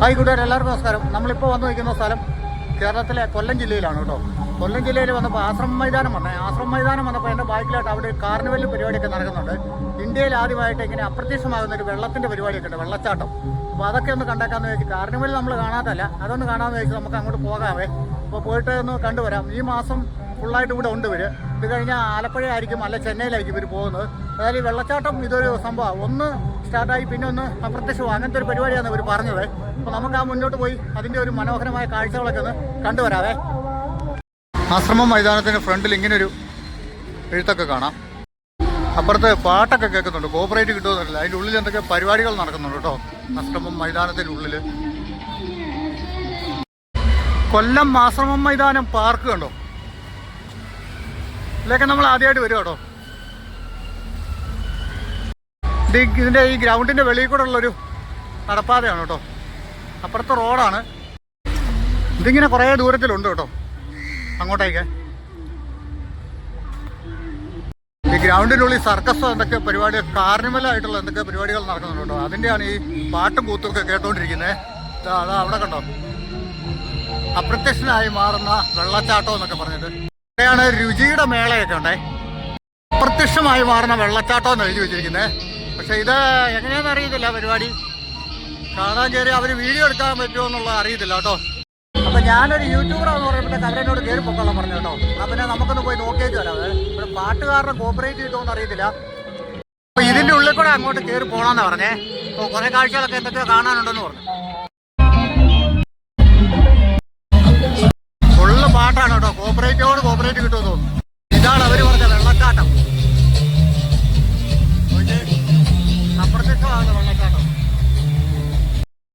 Hi കൂട്ടുകാർ എല്ലാവർക്കും നമസ്കാരം. നമ്മളിപ്പോൾ വന്നു നിൽക്കുന്ന സ്ഥലം കേരളത്തിലെ കൊല്ലം ജില്ലയിലാണ് കേട്ടോ. കൊല്ലം ജില്ലയിൽ വന്നപ്പോൾ ആശ്രമ മൈതാനം വന്നേ. ആശ്രമ മൈതാനം വന്നപ്പോൾ എന്റെ ബാക്കിലായിട്ട് അവിടെ ഒരു കാർണിവൽ പരിപാടിയൊക്കെ നടക്കുന്നുണ്ട്. ഇന്ത്യയിൽ ആദ്യമായിട്ട് ഇങ്ങനെ അപ്രത്യക്ഷമാകുന്ന ഒരു വെള്ളത്തിന്റെ പരിപാടിയൊക്കെ ഉണ്ട് വെള്ളച്ചാട്ടം. അപ്പോൾ അതൊക്കെ ഒന്ന് കണ്ടേക്കാന്ന് വെച്ച് കാർണിവൽ നമ്മൾ കാണാത്തല്ല. അതൊന്ന് കാണാമെന്ന് വെച്ച് നമുക്ക് അങ്ങോട്ട് പോകാമേ അപ്പോൾ പോയിട്ട് ഒന്ന് കണ്ടുവരാം. ഈ മാസം ഫുള്ളായിട്ട് ഇവിടെ ഉണ്ട് ഇവർ ഇത് കഴിഞ്ഞാൽ ആലപ്പുഴ ആയിരിക്കും അല്ല ചെന്നൈയിലായിരിക്കും ഇവർ പോകുന്നത്. അതായത് ഈ വെള്ളച്ചാട്ടം ഇതൊരു സംഭവമാണ്. ഒന്ന് സ്റ്റാർട്ടായി. പിന്നെ ഒന്ന് അപ്രത്യക്ഷവും അങ്ങനത്തെ ഒരു പരിപാടിയാണ് ഇവർ പറഞ്ഞത്. അപ്പോൾ നമുക്ക് ആ മുന്നോട്ട് പോയി അതിന്റെ ഒരു മനോഹരമായ കാഴ്ചകളൊക്കെ ഒന്ന് കണ്ടുവരാവേ. ആശ്രമം മൈതാനത്തിന് ഫ്രണ്ടിൽ ഇങ്ങനൊരു എഴുത്തൊക്കെ കാണാം. അപ്പുറത്ത് പാട്ടൊക്കെ കേൾക്കുന്നുണ്ട്. കോപ്പറേറ്റ് കിട്ടുമെന്നില്ല അതിന്റെ ഉള്ളിൽ എന്തൊക്കെ പരിപാടികൾ നടക്കുന്നുണ്ട് കേട്ടോ. ആശ്രമം മൈതാനത്തിന്റെ ഉള്ളിൽ കൊല്ലം ആശ്രമം മൈതാനം പാർക്ക് കണ്ടോ? ഇതിലൊക്കെ നമ്മൾ ആദ്യമായിട്ട് വരും കേട്ടോ. ഇത് ഇതിന്റെ ഈ ഗ്രൗണ്ടിന്റെ വെളിയിൽ കൂടെ ഉള്ളൊരു നടപ്പാതയാണ് കേട്ടോ. അപ്പുറത്തെ റോഡാണ്. ഇതിങ്ങനെ കുറേ ദൂരത്തിലുണ്ട് കേട്ടോ. അങ്ങോട്ടേക്ക്. ഈ ഗ്രൗണ്ടിന്റെ ഉള്ളിൽ സർക്കസോ എന്തൊക്കെ പരിപാടി കാർണിമലായിട്ടുള്ള എന്തൊക്കെ പരിപാടികൾ നടക്കുന്നുണ്ട് കേട്ടോ. അതിന്റെയാണ് ഈ പാട്ടും കൂത്തും ഒക്കെ കേട്ടോണ്ടിരിക്കുന്നത് അതാ അവിടെ കണ്ടോ? അപ്രത്യക്ഷനായി മാറുന്ന വെള്ളച്ചാട്ടം എന്നൊക്കെ പറഞ്ഞിട്ട്. ഇവിടെയാണ് രുചിയുടെ മേളയൊക്കെ ഉണ്ടേ. അപ്രത്യക്ഷമായി മാറുന്ന വെള്ളച്ചാട്ടം എന്ന് എഴുതി വെച്ചിരിക്കുന്നത് പക്ഷെ ഇത് എങ്ങനെയാണെന്ന് അറിയത്തില്ല പരിപാടി. കാണാൻ കയറി അവർ വീഡിയോ എടുക്കാൻ പറ്റുമോ എന്നുള്ളത് അറിയത്തില്ല കേട്ടോ. അപ്പൊ ഞാനൊരു യൂട്യൂബറാന്ന് പറയുമ്പോൾ അവരെന്നോട് കയറി പൊക്കോളാം പറഞ്ഞു കേട്ടോ. അപ്പൊ നമുക്കൊന്ന് പോയി നോക്കിയിട്ട് വരാം ഇവിടെ പാട്ടുകാരനെ കോപ്പറേറ്റ് ചെയ്തോന്ന് അറിയത്തില്ല. അപ്പൊ ഇതിന്റെ ഉള്ളിൽ കൂടെ അങ്ങോട്ട് കയറി പോകണമെന്ന് പറഞ്ഞേ. അപ്പൊ കുറെ കാഴ്ചകളൊക്കെ എന്തൊക്കെയോ കാണാനുണ്ടെന്ന് പറഞ്ഞു. ഫുള്ള് പാട്ടാണ് കേട്ടോ. കോപ്പറേറ്റോട് കോപ്പറേറ്റ് കിട്ടുമെന്ന് തോന്നുന്നു. ഇതാണ് അവർ പറഞ്ഞ വെള്ളച്ചാട്ടം. അപ്രത്യക്ഷമാണ് വെള്ളച്ചാട്ടം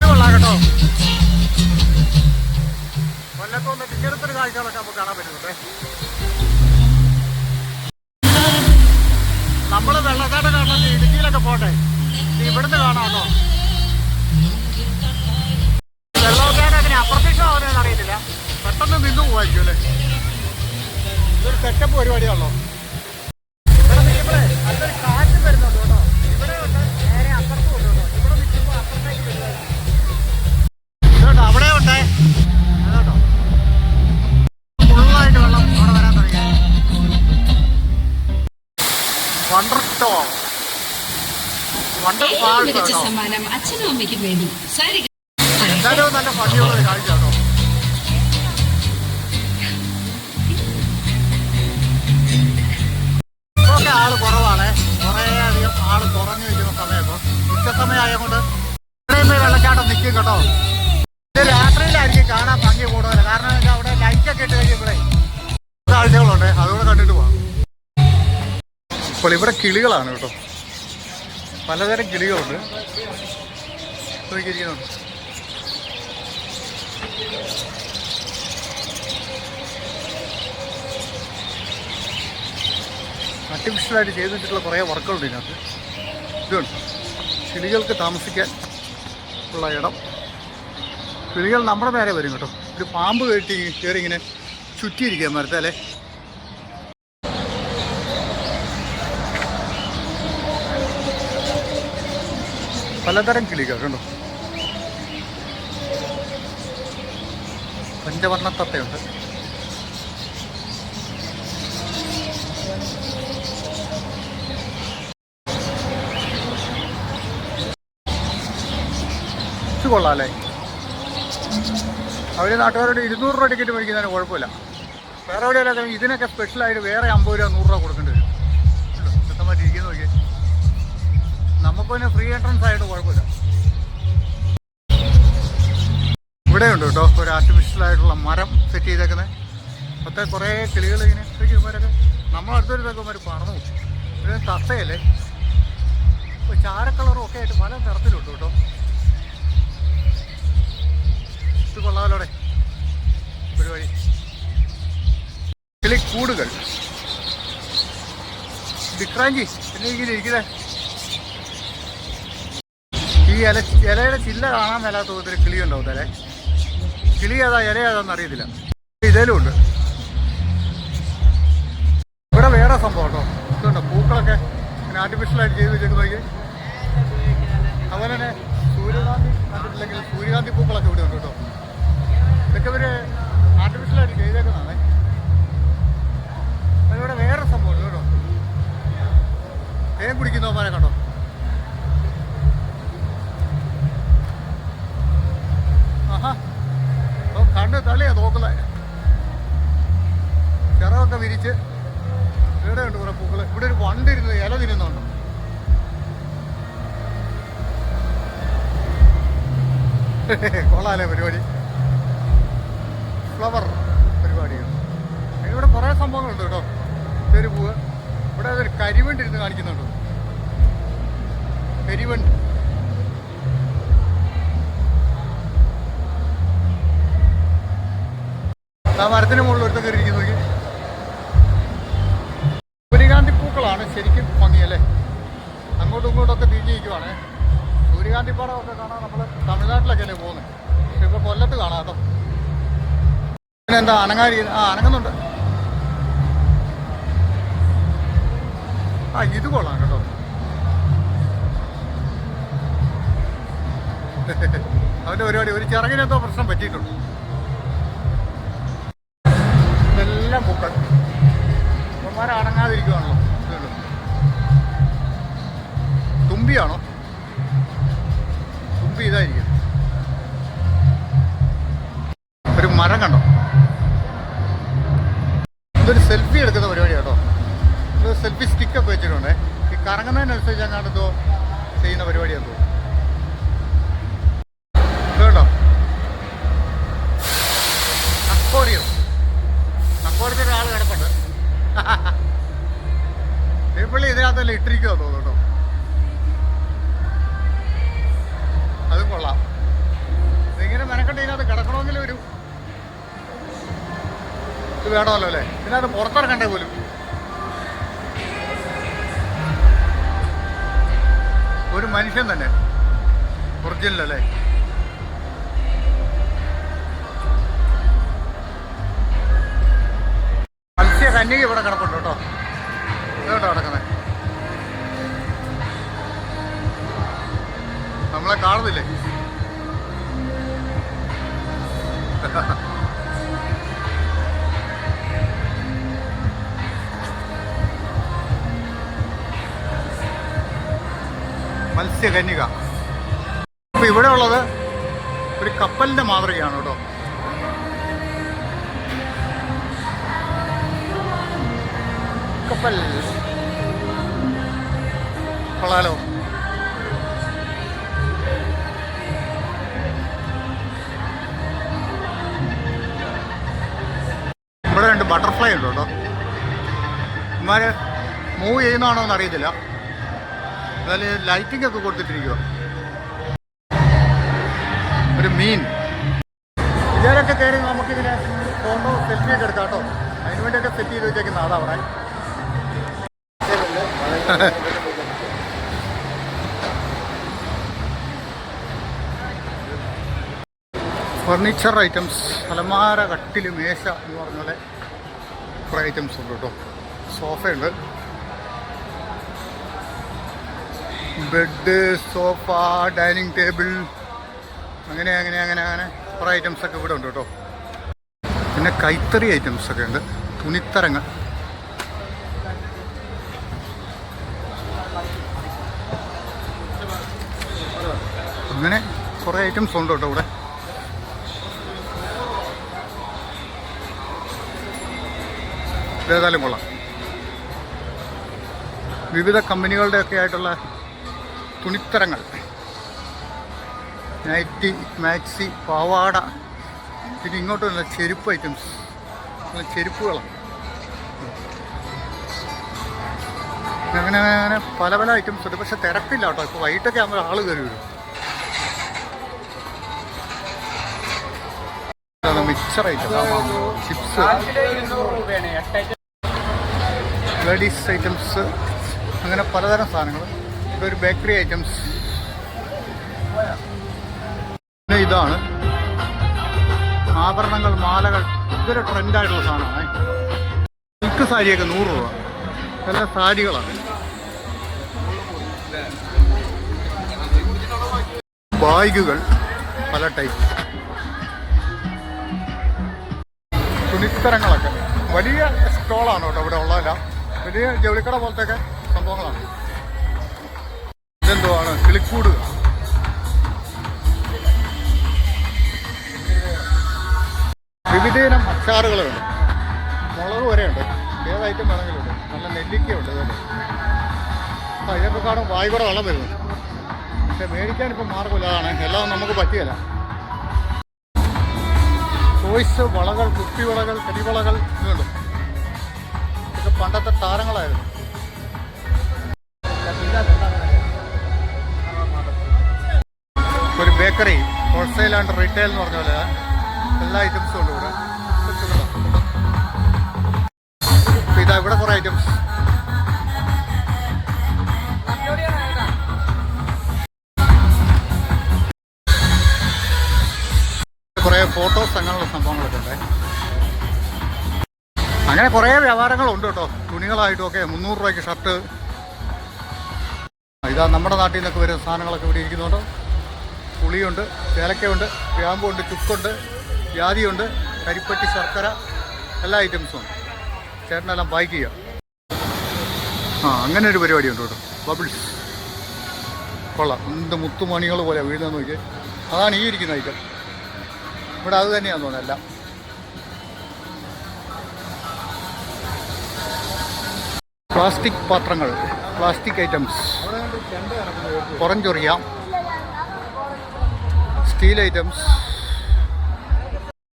ഇത് കൊള്ളാം കേട്ടോ കൊല്ലത്തൊന്ന് ഇങ്ങനത്തെ കാഴ്ചകളൊക്കെ നമുക്ക് കാണാൻ പറ്റുന്നുണ്ട് നമ്മൾ വെള്ളച്ചാട്ടം കാണാൻ ഇടുക്കിയിലൊക്കെ പോട്ടെ ഇവിടുന്ന് കാണാം കേട്ടോ വെള്ളമൊക്കെ അങ്ങനെ അപ്രത്യക്ഷമാവുന്നതെന്ന് അറിയത്തില്ല പെട്ടെന്ന് നിന്നു പോവായിരിക്കും അല്ലേ ഇതൊരു സെറ്റപ്പ് പരിപാടിയാണല്ലോ ഇവിടെ നിൽക്കുമ്പോഴേ നല്ലൊരു ഫാൾസ് മികച്ച കേട്ടോ. സമ്മാനം അച്ഛനും അമ്മയ്ക്കും വേണ്ടി. സാരി എന്തായാലും നല്ല ഭംഗിയുള്ള ഒരു കാഴ്ച കേട്ടോ. ഇപ്പൊക്കെ ആൾ കുറവാണ്. കുറേ അധികം ആൾ കുറഞ്ഞു നിൽക്കുന്ന സമയത്തോ. ഉച്ച സമയമായതുകൊണ്ട് വെള്ളച്ചാട്ടം നിൽക്കും കേട്ടോ. ഇത് രാത്രിയിലായിരിക്കും കാണാൻ ഭംഗി കൂടുതൽ. കാരണം എന്താ അവിടെ ലൈറ്റൊക്കെ ഇട്ട് കഴിയുമ്പോഴേ കാഴ്ചകളുണ്ട് അതുകൊണ്ട് ഇപ്പോൾ ഇവിടെ കിളികളാണ് കേട്ടോ. പലതരം കിളികളുണ്ട്. നോക്കിയിരിക്കുന്നുണ്ട് ആർട്ടിഫിഷ്യലായിട്ട് ചെയ്തിട്ടുള്ള കുറേ വർക്കുകളുണ്ട് ഇതിനകത്ത്. ഇതുണ്ട്. കിളികൾക്ക് താമസിക്കാൻ ഉള്ള ഇടം. കിളികൾ നമ്മുടെ നേരെ വരും കേട്ടോ. ഒരു പാമ്പ് കയറ്റി കയറി ഇങ്ങനെ ചുറ്റിയിരിക്കുക മരത്തേലെ പലതരം കിളികൾ കണ്ടോ? പഞ്ചവർണ തത്തയുണ്ട് ഇത് അവർ നാട്ടുകാരോട് ഇരുന്നൂറ് രൂപ ടിക്കറ്റ് മേടിക്കുന്നതിന് കുഴപ്പമില്ല. വേറെ എവിടെയല്ലാതെ ഇതിനൊക്കെ സ്പെഷ്യലായിട്ട് വേറെ അമ്പത് രൂപ നൂറ് രൂപ കൊടുക്കേണ്ടി വരും. ഇരിക്കുന്നു നോക്കിയേ. നമുക്ക് പിന്നെ ഫ്രീ എൻട്രൻസ് ആയിട്ട് കുഴപ്പമില്ല. ഇവിടെ ഉണ്ട് കേട്ടോ ഒരു ആർട്ടിഫിഷ്യൽ ആയിട്ടുള്ള മരം സെറ്റ് ചെയ്തേക്കുന്നത് അപ്പോഴത്തെ കുറേ കിളികൾ ഇങ്ങനെ ഇവരൊക്കെ നമ്മളടുത്തൊരു ഇതൊക്കെ ഒരു പറന്നു. ഒരു തത്തയല്ലേ ഇപ്പോൾ ചാരക്കളറും ഒക്കെ ആയിട്ട് പല തരത്തിലുണ്ട് കേട്ടോ. ഇത് കൊള്ളാമല്ലോടെ പരിപാടി കിളിക്കൂടുകൾ. വിക്രാഞ്ചി എന്നെ ഇങ്ങനെ ഇരിക്കുന്നേ? ഈ ഇല ഇലയുടെ ചില്ല കാണാൻ മേലാത്ത ഒത്തിരി കിളി ഉണ്ടാവും അല്ലേ കിളി ഏതാ ഇല ഏതാന്ന് അറിയത്തില്ല. ഇതേലും ഉണ്ട്. ഇവിടെ വേറെ സംഭവം കേട്ടോ ഇതുണ്ടോ? പൂക്കളൊക്കെ ഇങ്ങനെ ആർട്ടിഫിഷ്യലായിട്ട് ചെയ്ത് വെച്ചേക്കുന്നതൊക്കെ അതുപോലെ തന്നെ സൂര്യകാന്തി കണ്ടിട്ടില്ലെങ്കിൽ സൂര്യകാന്തി പൂക്കളൊക്കെ ഇവിടെ ഉണ്ട് കേട്ടോ. ഇതൊക്കെ ഇവർ ആർട്ടിഫിഷ്യലായിട്ട് ചെയ്തേക്കുന്നതാണേ. അതിവിടെ വേറെ സംഭവം കേട്ടോ. തേൻ കുടിക്കുന്നവന്മാരെ കണ്ടോ? കൊള്ളാലേ പരിപാടി. ഫ്ലവർ പരിപാടികൾ ഇവിടെ കുറേ സംഭവങ്ങളുണ്ട് കേട്ടോ. പേര് പൂവ്. ഇവിടെ ഒരു കരിവണ്ട് ഇരുന്ന് കാണിക്കുന്നുണ്ട്. കരിവണ്ട്. ആ മരത്തിന് മുകളിൽ ഒരുത്തം കയറിയിരിക്കുന്നു സൂര്യകാന്തി പൂക്കളാണ് ശരിക്കും ഭംഗിയല്ലേ അങ്ങോട്ടും ഇങ്ങോട്ടൊക്കെ തിരിഞ്ഞിരിക്കുവാണ് സൂര്യകാന്തി പാടമൊക്കെ കാണാൻ നമ്മൾ തമിഴ്നാട്ടിലൊക്കെ അല്ലേ പോകുന്നത് പക്ഷെ ഇപ്പോൾ കൊല്ലത്ത് കാണാം കേട്ടോ പിന്നെ എന്താ അനങ്ങാരി ആ അനങ്ങുന്നുണ്ട്. ആ ഇത് കൊള്ളാം കേട്ടോ. അവന്റെ പരിപാടി ഒരു ചിറകിനെന്തോ പ്രശ്നം പറ്റിയിട്ടുണ്ട്. ചെയ്യുന്ന പരിപാടിയാണ് തോന്നുന്നു ഇത് കണ്ടോ അക്വോറിയം. അക്വോറിയത്തിൽ ഒരാൾ കിടപ്പുണ്ട്. പുള്ളി ഇതിനകത്തല്ലേ ഇട്ടിരിക്കുമോ തോന്നുന്നു കേട്ടോ. അതും കൊള്ളാം. ഇതിങ്ങനെ മെനക്കെട്ട് ഇതിനകത്ത് കിടക്കണമെങ്കിൽ ഒരു ഇത് വേണമല്ലോ അല്ലേ? ഇതിനകത്ത് പുറത്തിറക്കണ്ടേ പോലും. ഒരു മനുഷ്യൻ തന്നെ. ഒറിജിനൽ അല്ലേ? മത്സ്യ കന്യക ഇവിടെ കിടപ്പുണ്ട് കേട്ടോ. ഇതുകൊണ്ടോ കിടക്കുന്നത് നമ്മളെ കാണുന്നില്ലേ? മത്സ്യകന്യക. അപ്പൊ ഇവിടെ ഉള്ളത് ഒരു കപ്പലിന്റെ മാതൃകയാണ് കേട്ടോ. കപ്പൽ. കൊള്ളാലോ. ഇവിടെ രണ്ട് ബട്ടർഫ്ലൈ ഉണ്ട് കേട്ടോ. ഇമാര് മൂവ് ചെയ്യുന്നതാണോ എന്ന് അറിയത്തില്ല ലൈറ്റിംഗ് ഒക്കെ കൊടുത്തിട്ടിരിക്കുക ഒരു മീൻ. ഇതിലൊക്കെ കയറി നമുക്കിതിനെ ഫോട്ടോ സെൽഫിയൊക്കെ എടുക്കാം കേട്ടോ. അതിന് വേണ്ടിയൊക്കെ സെറ്റ് ചെയ്ത് വെച്ചേക്കുന്ന അവിടെ ഫർണിച്ചർ ഐറ്റംസ് അലമാര കട്ടിൽ മേശ എന്ന് പറഞ്ഞ കുറേ ഐറ്റംസ് ഉണ്ട് കേട്ടോ. സോഫയുണ്ട് ബെഡ് സോഫ ഡൈനിങ് ടേബിൾ അങ്ങനെ അങ്ങനെ അങ്ങനെ അങ്ങനെ കുറേ ഐറ്റംസ് ഒക്കെ ഇവിടെ ഉണ്ട് കേട്ടോ. പിന്നെ കൈത്തറി ഐറ്റംസ് ഒക്കെ ഉണ്ട്. തുണിത്തരങ്ങൾ. അങ്ങനെ കുറേ ഐറ്റംസ് ഉണ്ട് കേട്ടോ ഇവിടെ. ഏതായാലും കൊള്ളാം. വിവിധ കമ്പനികളുടെയൊക്കെ ആയിട്ടുള്ള തുണിത്തരങ്ങൾ. നൈറ്റി മാക്സി പാവാട പിന്നെ ഇങ്ങോട്ട് വന്ന ചെരുപ്പ് ഐറ്റംസ് ചെരുപ്പുകളാണ്. അങ്ങനെ അങ്ങനെ പല പല ഐറ്റംസ് ഉണ്ട്. പക്ഷെ തിരക്കില്ല കേട്ടോ. ഇപ്പോൾ വൈകിട്ടൊക്കെ ആകുമ്പോൾ ആൾ കയറി വരും. Mixture item chips ladies items അങ്ങനെ പലതരം സാധനങ്ങൾ ഒരു ബേക്കറി ഐറ്റംസ്. പിന്നെ ഇതാണ്. ആഭരണങ്ങൾ മാലകൾ ഇതൊരു ട്രെൻഡായിട്ടുള്ള സാധനമാണ്. സിൽക്ക് സാരിയൊക്കെ നൂറ് രൂപ. നല്ല സാരികളാണ്. ബാഗുകൾ പല ടൈപ്പ് തുണിത്തരങ്ങളൊക്കെ. വലിയ സ്റ്റോളാണ് കേട്ടോ ഇവിടെ ഉള്ളതല്ല. വലിയ ജൗളിക്കട പോലത്തെ സംഭവങ്ങളാണ്. ഇതെന്തുവാണ്? കിളിക്കൂട്. വിവിധയിനം അച്ചാറുകളുണ്ട്. മുളക് വരെയുണ്ട്. ഏത് ഐറ്റം വേണമെങ്കിലും ഉണ്ട്. നല്ല നെല്ലിക്കയുണ്ട് ഇതുണ്ട് ആ ഇതൊക്കെ കാണും വായ്പയുടെ വെള്ളം വരുന്നു പക്ഷെ മേടിക്കാൻ ഇപ്പം മാർഗമില്ല. അതാണ്. എല്ലാം നമുക്ക് പറ്റിയല്ല. ചോയ്സ് വളകൾ കുപ്പി കുപ്പിവളകൾ കരിവളകൾ ഇതുണ്ട്. ഇതൊക്കെ പണ്ടത്തെ താരങ്ങളായിരുന്നു. ബേക്കറി ഹോൾസെയിൽ ആൻഡ് റീറ്റെയിൽ എന്ന് പറഞ്ഞ പോലെ എല്ലാ ഐറ്റംസും ഉണ്ട് ഇവിടെ. ഇതാ ഇവിടെ കുറെ ഐറ്റംസ് കുറെ ഫോട്ടോസ് അങ്ങനെയുള്ള സംഭവങ്ങളൊക്കെ ഉണ്ട്. അങ്ങനെ കുറേ വ്യാപാരങ്ങളുണ്ട് കേട്ടോ. തുണികളായിട്ടും ഒക്കെ മുന്നൂറ് രൂപയ്ക്ക് ഷർട്ട്. ഇതാ നമ്മുടെ നാട്ടിൽ നിന്നൊക്കെ വരുന്ന സാധനങ്ങളൊക്കെ ഇവിടെ ഇരിക്കുന്നുണ്ട്. പുളിയുണ്ട് ചേലക്കയുണ്ട് ഗ്രാമ്പുണ്ട് ചുക്കുണ്ട് ജാതിയുണ്ട് കരിപ്പട്ടി ശർക്കര എല്ലാ ഐറ്റംസും ഉണ്ട്. ചേട്ടനെല്ലാം ബൈക്ക് ചെയ്യാം. ആ അങ്ങനെ ഒരു പരിപാടിയുണ്ട് കേട്ടോ. ബബിൾസ് കൊള്ളാം. എന്ത് മുത്തുമണികൾ പോലെ വീഴുന്ന നോക്കി അതാണ് ഈ ഇരിക്കുന്ന ഐറ്റം ഇവിടെ അത് തന്നെയാണെന്ന് തോന്നുന്നത് എല്ലാം. പ്ലാസ്റ്റിക് പാത്രങ്ങൾ പ്ലാസ്റ്റിക് ഐറ്റംസ് പുറഞ്ചൊറിയാം സ്റ്റീൽ ഐറ്റംസ്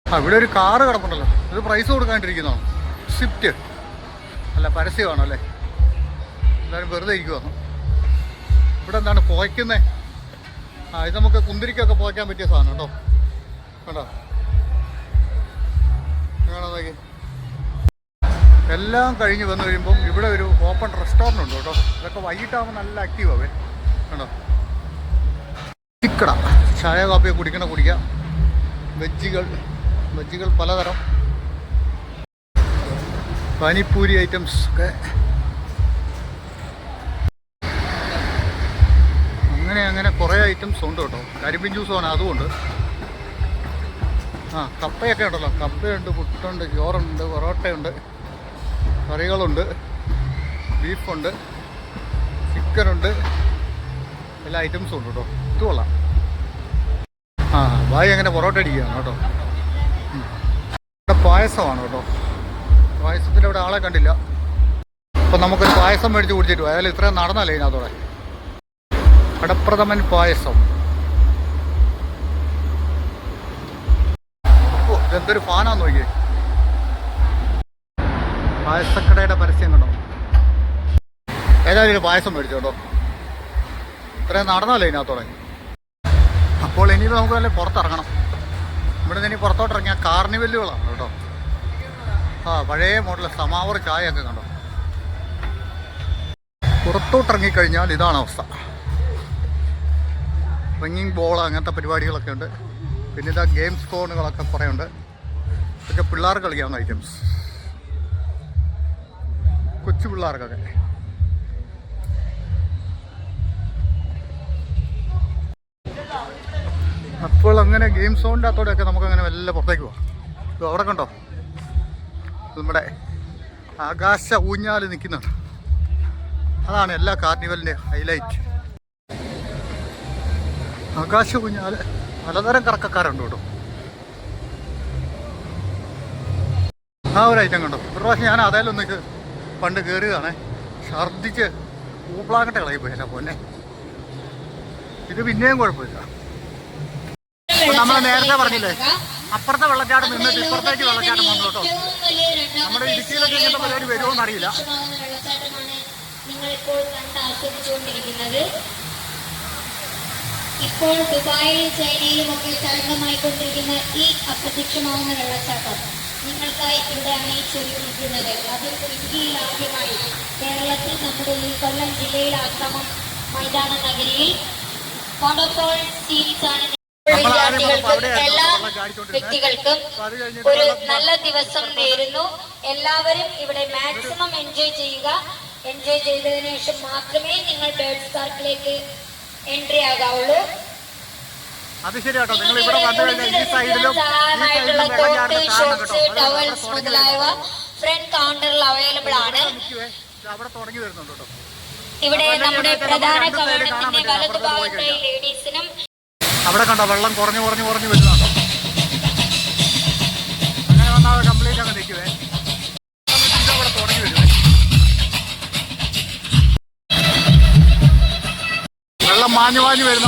ആ ഇവിടെ ഒരു കാറ് കിടപ്പുണ്ടല്ലോ. ഇത് പ്രൈസ് കൊടുക്കാണ്ടിരിക്കുന്നതാണ് സ്വിഫ്റ്റ് അല്ല പരസ്യമാണോ അല്ലേ? എല്ലാവരും വെറുതെ ഇരിക്കുവാണ് ഇവിടെ എന്താണ് പുകയ്ക്കുന്നത് ആ ഇത് നമുക്ക് കുന്തിരിക്കൊക്കെ പുകയ്ക്കാൻ പറ്റിയ സാധനം കേട്ടോ. കേട്ടോ കാണാൻ നോക്കി. എല്ലാം കഴിഞ്ഞ് വന്നു കഴിയുമ്പം ഇവിടെ ഒരു ഓപ്പൺ റെസ്റ്റോറന്റ് ഉണ്ട് കേട്ടോ. ഇതൊക്കെ വൈകിട്ടാകുമ്പോൾ നല്ല ആക്റ്റീവ് ആവേ. കേട്ടോ ചിക്കട ചായ കാപ്പിയെ കുടിക്കണ കുടിക്കാം. വെജ്ജുകൾ വെജ്ജുകൾ പലതരം. പാനിപ്പൂരി ഐറ്റംസ് ഒക്കെ. അങ്ങനെ അങ്ങനെ കുറേ ഐറ്റംസ് ഉണ്ട് കേട്ടോ. കരിമ്പിൻ ജ്യൂസാണ് അതുകൊണ്ട് ആ കപ്പയൊക്കെ ഉണ്ടല്ലോ. കപ്പയുണ്ട് പുട്ടുണ്ട് ചോറുണ്ട് പൊറോട്ടയുണ്ട് കറികളുണ്ട് ബീഫുണ്ട് ചിക്കനുണ്ട്. എല്ലാ ഐറ്റംസും ഉണ്ട് കേട്ടോ. ഇത് കൊള്ളാം. ആ ഭായി അങ്ങനെ പൊറോട്ട അടിക്കുകയാണ് കേട്ടോ. ഇവിടെ പായസമാണ് കേട്ടോ. പായസത്തിന്റെ ഇവിടെ ആളെ കണ്ടില്ല. അപ്പം നമുക്കൊരു പായസം മേടിച്ച് കുടിച്ചിട്ട് അതായത് ഇത്രയും നടന്നല്ലേ ഇതിനകത്തോടെ? കടപ്രഥമൻ പായസം. ഓ ഇതെന്തൊരു ഫാനാന്ന് നോക്കിയേ. പായസക്കടയുടെ പരസ്യം കണ്ടോ? ഏതായാലും പായസം മേടിച്ചോട്ടോ ഇത്രയും നടന്നല്ലേ ഇതിനകത്തോടെ? അപ്പോൾ ഇനി നമുക്ക് വല്ല പുറത്തിറങ്ങണം. ഇവിടെ നിന്ന് ഇനി ഇറങ്ങിയ കാർണിവല്ലുകളാണ് കേട്ടോ. ആ പഴയ മോഡൽ സമാവർ ചായ ഒക്കെ കണ്ടോ? പുറത്തോട്ട് ഇറങ്ങിക്കഴിഞ്ഞാൽ ഇതാണ് അവസ്ഥ. റിങ്ങിങ് ബോൾ അങ്ങനത്തെ പരിപാടികളൊക്കെ ഉണ്ട്. പിന്നെ ഇതാ ഗെയിംസ് ഫോണുകളൊക്കെ കുറേ ഉണ്ട്. ഇതൊക്കെ പിള്ളേർക്ക് കളിക്കാവുന്ന ഐറ്റംസ് കൊച്ചു പിള്ളേർക്കൊക്കെ. അപ്പോൾ അങ്ങനെ ഗെയിം സോണിന്റെ നമുക്ക് അങ്ങനെ വല്ല പുറത്തേക്ക് പോവാം. ഇത് അവിടെ കണ്ടോ? നമ്മുടെ ആകാശ ഊഞ്ഞാൽ നിൽക്കുന്നുണ്ട്. അതാണ് എല്ലാ കാർണിവലിന്റെ ഹൈലൈറ്റ് ആകാശ ഊഞ്ഞാൽ പലതരം കറക്കക്കാരുണ്ട് കേട്ടോ. ആ ഒരു ഐറ്റം കണ്ടോ? ഒരു പ്രാവശ്യം ഞാൻ അതായാലും ഒന്ന് പണ്ട് കയറിയതാണേ ഛർദ്ദിച്ച് ഊപ്ലാങ്ങട്ടെ കളയിപ്പോയല്ലോ പൊന്നെ. ഇത് പിന്നെയും കുഴപ്പമില്ല. നമ്മൾ നേരത്തെ പറഞ്ഞില്ലേ? അപ്പുറത്തെ വെള്ളച്ചാട്ടം നിന്നിട്ട് ഇപ്പുറത്തേക്ക് വെള്ളച്ചാട്ടം വന്നു കേട്ടോ. നമ്മുടെ ഇടുക്കിയിലൊക്കെ ഇങ്ങനത്തെ പരിപാടി വരുമോന്ന് അറിയില്ല. ഇപ്പോൾ ദുബായിലും ചൈനയിലും ഒക്കെ തരംഗമായി കൊണ്ടിരിക്കുന്ന ഈ അപ്രത്യക്ഷമാവുന്ന വെള്ളച്ചാട്ടം നിങ്ങൾക്കായി ഇവിടെ അണയിച്ചൊരുക്കിയിരിക്കുന്നത് അത് ഇന്ത്യയിൽ ആദ്യമായി കേരളത്തിൽ നമ്മുടെ ഈ കൊല്ലം ജില്ലയിലെ അക്രമം മൈതാന നഗരിയിൽ. കോണ്ടോപ്പോൾ സീരീസ് ആണ് നമ്മൾ ആദ്യം വിദ്യാർത്ഥികൾക്കും എല്ലാ വ്യക്തികൾക്കും ഒരു നല്ല ദിവസം നേരുന്നു. എല്ലാവരും ഇവിടെ മാക്സിമം എൻജോയ് ചെയ്യുക. എൻജോയ് ചെയ്തതിനു ശേഷം മാത്രമേ നിങ്ങൾ ബേർഡ്സ് പാർക്കിലേക്ക് എൻട്രി ആകാവുള്ളൂ. അത് ശരി കേട്ടോ. നിങ്ങൾ ഇവിടെ വന്നു കഴിഞ്ഞാൽ ഈ സൈഡിലും മുതലായവ ഫ്രണ്ട് കൗണ്ടറിൽ അവൈലബിൾ ആണ്. ഇവിടെ അവിടെ തുടങ്ങി വരുന്നുണ്ട് ഇവിടെ നമ്മുടെ പ്രധാന വലതുഭാഗത്തെ കവാടത്തിന്റെ വലതുഭാഗത്തായി ലേഡീസിനും അവിടെ കണ്ടോ വെള്ളം കുറഞ്ഞു കുറഞ്ഞു കുറഞ്ഞു വരുന്നുണ്ടോ അങ്ങനെ ഒന്നാമത് കംപ്ലീറ്റ് അങ്ങ് നിൽക്കുവേ അവിടെ തുടങ്ങി വരുവേ. വെള്ളം മാഞ്ഞു മാഞ്ഞു വരുന്ന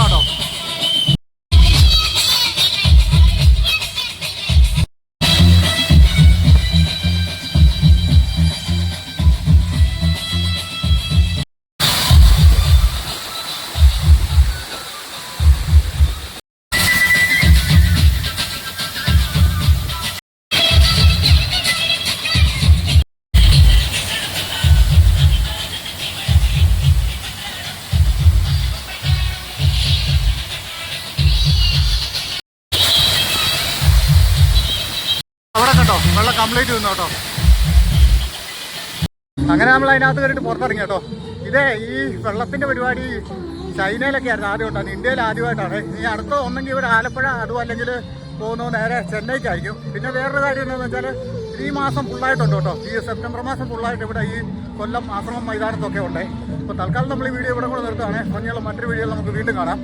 കംപ്ലീറ്റ് നിന്നു കേട്ടോ. അങ്ങനെ നമ്മൾ അതിനകത്ത് കയറിയിട്ട് പുറത്തിറങ്ങി കേട്ടോ. ഇതേ ഈ വെള്ളത്തിന്റെ പരിപാടി ചൈനയിലൊക്കെ ആയിരുന്നു ആദ്യം ഉണ്ടായിരുന്നു ഇന്ത്യയിൽ ആദ്യമായിട്ടാണ്. ഈ അടുത്ത ഒന്നെങ്കിൽ ഇവിടെ ആലപ്പുഴ അതും അല്ലെങ്കിൽ പോകുന്നത് നേരെ ചെന്നൈക്കായിരിക്കും. പിന്നെ വേറൊരു കാര്യം എന്താണെന്ന് വെച്ചാൽ ഈ മാസം ഫുള്ളായിട്ടുണ്ട് കേട്ടോ. ഈ സെപ്റ്റംബർ മാസം ഫുള്ളായിട്ട് ഇവിടെ ഈ കൊല്ലം ആശ്രമം മൈതാനത്തൊക്കെ ഉണ്ട്. അപ്പോൾ തൽക്കാലം നമ്മൾ ഈ വീഡിയോ ഇവിടെ കൂടെ നിർത്തുകയാണ്. ഭംഗിയുള്ള മറ്റൊരു വീഡിയോയിൽ നമുക്ക് വീണ്ടും കാണാം.